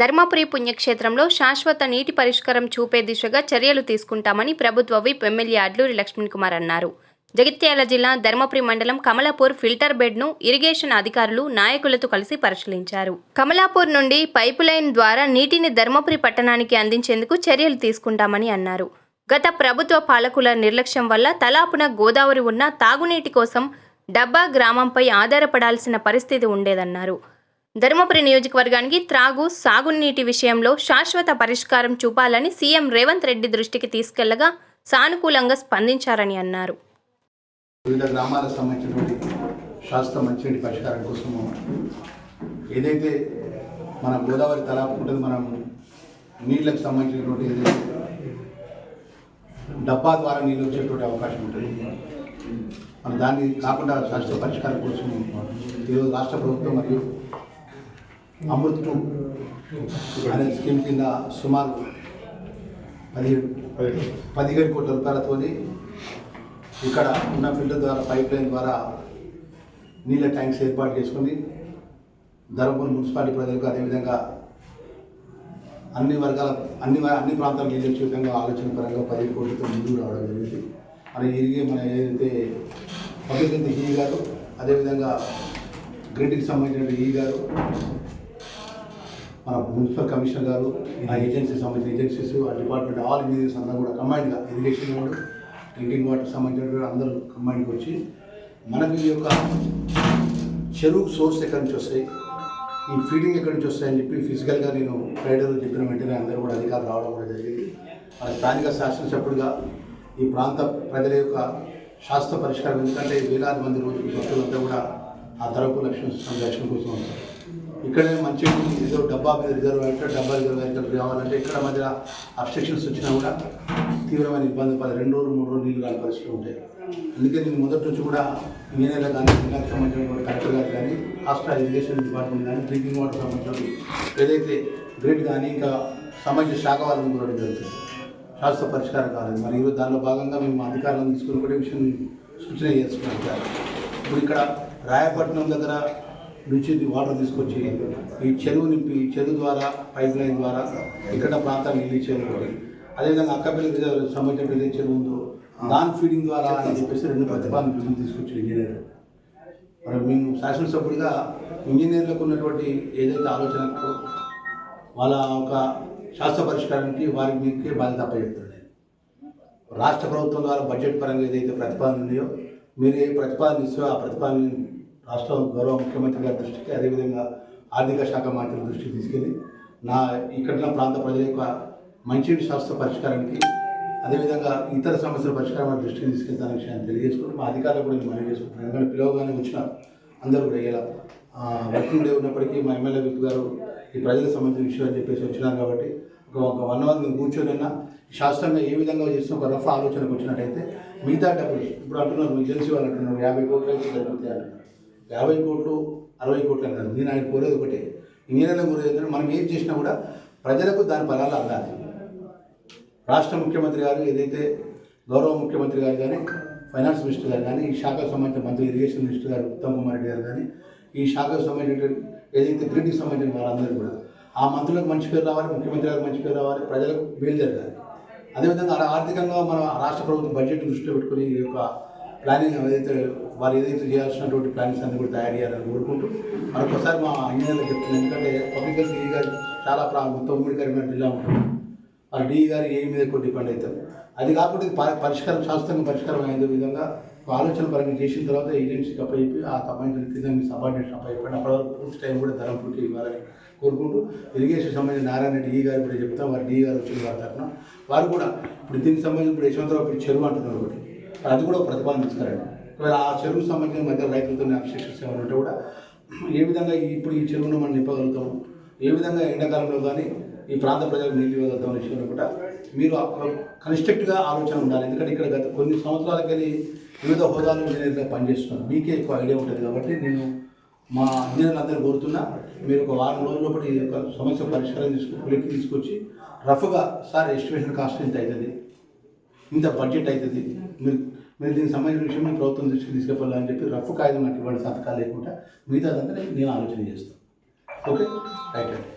ధర్మపురి పుణ్యక్షేత్రంలో శాశ్వత నీటి పరిష్కారం చూపే దిశగా చర్యలు తీసుకుంటామని ప్రభుత్వ విప్ ఎమ్మెల్యే అడ్లూరి లక్ష్మణ్ కుమార్ అన్నారు. జగిత్యాల జిల్లా ధర్మపురి మండలం కమలాపూర్ ఫిల్టర్ బెడ్ను ఇరిగేషన్ అధికారులు నాయకులతో కలిసి పరిశీలించారు. కమలాపూర్ నుండి పైపు లైన్ ద్వారా నీటిని ధర్మపురి పట్టణానికి అందించేందుకు చర్యలు తీసుకుంటామని అన్నారు. గత ప్రభుత్వ పాలకుల నిర్లక్ష్యం వల్ల తలాపున గోదావరి ఉన్న తాగునీటి కోసం డబ్బా గ్రామంపై ఆధారపడాల్సిన పరిస్థితి ఉండేదన్నారు. ధర్మపురి నియోజకవర్గానికి త్రాగు సాగునీటి విషయంలో శాశ్వత పరిష్కారం చూపాలని సీఎం రేవంత్ రెడ్డి దృష్టికి తీసుకెళ్ళగా సానుకూలంగా స్పందించారని అన్నారు. వివిధ గ్రామాలకు సంబంధించినటువంటి శాశ్వత మంచినీటి పరిష్కారం కోసము ఏదైతే మన గోదావరి తలాపుకుంటుంది మనం నీళ్ళకు సంబంధించినటువంటి ఏదైతే డబ్బా ద్వారా నీళ్ళు వచ్చేటువంటి అవకాశం ఉంటుంది. మనం దాన్ని కాకుండా శాశ్వత పరిష్కారం కోసం ఈరోజు రాష్ట్ర ప్రభుత్వం మరియు అమృత్ టూ అనే స్కీమ్ కింద సుమారు పదిహేడు పదిహేడు కోట్ల రూపాయలతో ఇక్కడ ఉన్న ఫిల్టర్ ద్వారా పైప్ లైన్ ద్వారా నీళ్ళ ట్యాంక్స్ ఏర్పాటు చేసుకుని ధర్మపురి మున్సిపాలిటీ ప్రజలకు అదేవిధంగా అన్ని వర్గాల అన్ని అన్ని ప్రాంతాలకు నీళ్ళు వచ్చే విధంగా ఆలోచన పరంగా పది కోట్లతో ముందుకు రావడం జరిగింది. మన ఇరిగే మన ఏదైతే పబ్లిక్ హీ గారు అదేవిధంగా గ్రిడ్కి సంబంధించిన ఈ గారు మన మున్సిపల్ కమిషనర్ గారు ఆ ఏజెన్సీ సంబంధించిన ఏజెన్సీస్ ఆ డిపార్ట్మెంట్ ఆల్ ఇంజనీర్స్ అందరూ కూడా కంబైన్డ్గా ఇరిగేషన్ వాడు డ్రింకింగ్ వాటర్ సంబంధించిన అందరూ కంబైన్డ్గా వచ్చి మనకు ఈ యొక్క చెరువు సోర్స్ ఎక్కడి నుంచి వస్తాయి ఈ ఫీడింగ్ ఎక్కడి నుంచి వస్తాయని చెప్పి ఫిజికల్గా నేను ట్రైడర్ చెప్పిన వెంటనే అందరూ కూడా అధికారులు రావడం కూడా జరిగింది. మన స్థానిక శాసనసభ్యుడిగా ఈ ప్రాంత ప్రజల యొక్క శాస్త్ర పరిష్కారం ఎందుకంటే వేలాది మంది రోజు భక్తులంతా కూడా ఆ తరపు లక్ష్యం దర్శనం కోసం వస్తారు. ఇక్కడనే మంచి ఏదో డబ్బా మీద రిజర్వ్ అయితే డబ్బా రిజర్వ్ అయితే రావాలంటే ఇక్కడ మధ్య అబ్స్ట్రక్షన్స్ వచ్చినా కూడా తీవ్రమైన ఇబ్బంది పది రెండు రోజులు మూడు రోజులు నీళ్ళు కాని పరిస్థితులు ఉంటాయి. అందుకే నేను మొదటి నుంచి కూడా ఇంజనీర్లు కానీ జిల్లాకు సంబంధించిన కలెక్టర్ గారు కానీ రాష్ట్ర ఇరిగేషన్ డిపార్ట్మెంట్ కానీ డ్రింకింగ్ వాటర్ సంబంధించిన ఏదైతే గ్రిడ్ కానీ ఇంకా సంబంధించిన శాఖ వాళ్ళని కూడా జరుగుతుంది. శాశ్వత పరిష్కారం కాలేదు. మరి ఈరోజు దానిలో భాగంగా మేము అధికారులను తీసుకుని కూడా విషయం సూచన చేసుకున్నాం ఇప్పుడు ఇక్కడ రాయపట్నం దగ్గర నుంచి వాటర్ తీసుకొచ్చి ఈ చెరువు నింపి ఈ చెరువు ద్వారా పైప్ లైన్ ద్వారా ఇక్కడ నీళ్ళు ఇచ్చేది ఒకటి అదేవిధంగా అక్కపల్లి సంబంధించిన చెరువు ఉందో దాని ఫీడింగ్ ద్వారా అని చెప్పేసి రెండు ప్రతిపాదన బిల్లులు తీసుకొచ్చి ఇంజనీర్ మరి మేము శాసనసభ్యుడిగా ఇంజనీర్లకు ఉన్నటువంటి ఏదైతే ఆలోచనకు వాళ్ళ ఒక శాస్త్ర పరిష్కారానికి వారికి మీకే బాధ్యత అప్పచెప్తాడు నేను. రాష్ట్ర ప్రభుత్వం ద్వారా బడ్జెట్ పరంగా ఏదైతే ప్రతిపాదన ఉన్నాయో మీరు ఏ ప్రతిపాదన ఇస్తారో ఆ ప్రతిపాదన రాష్ట్ర గౌరవ ముఖ్యమంత్రి గారి దృష్టికి అదేవిధంగా ఆర్థిక శాఖ మంత్రి దృష్టికి తీసుకెళ్ళి నా ఇక్కడ ప్రాంత ప్రజల యొక్క మంచినీటి శాస్త్ర పరిష్కారానికి అదేవిధంగా ఇతర సమస్యల పరిష్కారం దృష్టికి తీసుకెళ్తాన విషయాన్ని తెలియజేసుకుంటూ మా అధికారులు కూడా నేను మనవి చేసుకుంటున్నాను. ఎందుకంటే పిలవగానే వచ్చిన అందరూ కూడా ఇలా వర్కింగ్ డే ఉన్నప్పటికీ మా ఎమ్మెల్యే విప్ గారు ఈ ప్రజలకు సంబంధించిన విషయం అని చెప్పేసి వచ్చినారు కాబట్టి ఒక ఒక వన్ అవర్ మేము కూర్చొని శాస్త్రంగా ఏ విధంగా చేసిన ఒక రఫ్ ఆలోచనకు వచ్చినట్టయితే మిగతా డబ్బులు ఇప్పుడు అంటున్నారు ఏజెన్సీ వాళ్ళు అంటున్నారు యాభై కోట్లు అయితే అంటున్నారు. యాభై కోట్లు అరవై కోట్లు అంటారు. నేను ఆయన కోరేది ఒకటే. నేనైనా కోరేది ఏంటంటే మనం ఏం చేసినా కూడా ప్రజలకు దాని ఫలాలు అందాలి. రాష్ట్ర ముఖ్యమంత్రి గారు ఏదైతే గౌరవ ముఖ్యమంత్రి గారు కానీ ఫైనాన్స్ మినిస్టర్ గారు కానీ ఈ శాఖకు సంబంధించిన మంత్రి ఇరిగేషన్ మినిస్టర్ గారు ఉత్తమ్ కుమార్ రెడ్డి గారు కానీ ఈ శాఖకు సంబంధించిన ఏదైతే గ్రీడ్కి సంబంధించిన వారందరూ కూడా ఆ మంత్రులకు మంచి పేరు రావాలి ముఖ్యమంత్రి గారికి మంచి పేరు రావాలి ప్రజలకు మేలు జరగాలి. అదేవిధంగా ఆర్థికంగా మన రాష్ట్ర ప్రభుత్వం బడ్జెట్ దృష్టిలో పెట్టుకుని ఈ యొక్క ప్లానింగ్ ఏదైతే వారు ఏదైతే చేయాల్సినటువంటి ప్లానింగ్స్ అన్ని కూడా తయారు చేయాలని కోరుకుంటూ మరొకసారి మా ఇంజనీర్లకు చెప్తున్నాను ఎందుకంటే పబ్లిక్ హెల్త్ ఈ గారు చాలా ప్రా మొత్తం ఉమ్మడి కరీంనగర్ జిల్లా ఉంటుంది. వాళ్ళ డి గారు ఏ మీద ఎక్కువ డిపెండ్ అవుతారు. అది కాకుండా ఇది పరిష్కారం శాస్త్రంగా పరిష్కారం అయ్యే విధంగా ఆలోచన పరంగా చేసిన తర్వాత ఏజెన్సీకి అప్పచెప్పి ఆ సంబంధించిన కింద మీ సబార్డినేషన్ అప్పచెప్పండి అప్పటి వరకు పూర్తి టైం కూడా ధరంపూర్కి ఇవ్వాలని కోరుకుంటూ ఇరిగేషన్ సంబంధించిన నారాయణ రెడ్డి గారు కూడా చెప్తాం వారి డి గారు వచ్చిన వారి తరఫున వారు కూడా ఇప్పుడు దీనికి సంబంధించి ఇప్పుడు యశవంతరావు ఇప్పుడు చెరువు అంటున్నారు ఒకటి. అది కూడా ప్రతిపాదించారండి ఒకవేళ ఆ చెరువుకు సంబంధించిన మధ్య రైతులతో అబ్స్ట్రక్షన్స్ ఉన్నట్టు కూడా ఏ విధంగా ఇప్పుడు ఈ చెరువును మనం నింపగలుగుతాము? ఏ విధంగా ఎండాకాలంలో కానీ ఈ ప్రాంత ప్రజలకు నీళ్ళు ఇవ్వగలుగుతాం అనే విషయంలో కూడా మీరు కన్స్ట్రక్ట్గా ఆలోచన ఉండాలి. ఎందుకంటే ఇక్కడ గత కొన్ని సంవత్సరాలకి వెళ్ళి వివిధ హోదాలు ఇంజనీర్గా పనిచేస్తున్నారు. మీకే ఎక్కువ ఐడియా ఉంటుంది కాబట్టి నేను మా ఇంజనీర్లందరూ కోరుతున్నా మీరు ఒక వారం రోజుల లోపల ఈ యొక్క సమస్య పరిష్కారం తీసుకు తీసుకొచ్చి రఫ్గా సార్ ఎస్టిమేషన్ కాస్ట్ ఎంత అవుతుంది? ఇంత బడ్జెట్ అవుతుంది మీరు మీరు దీనికి సంబంధించిన విషయం మేము ప్రభుత్వం దృష్టికి తీసుకెళ్ళాలని చెప్పి రఫ్ కాగితం అటువంటి సంతకాలు లేకుండా మిగతాదంతా నేను ఆలోచన చేస్తాను. ఓకే? Right right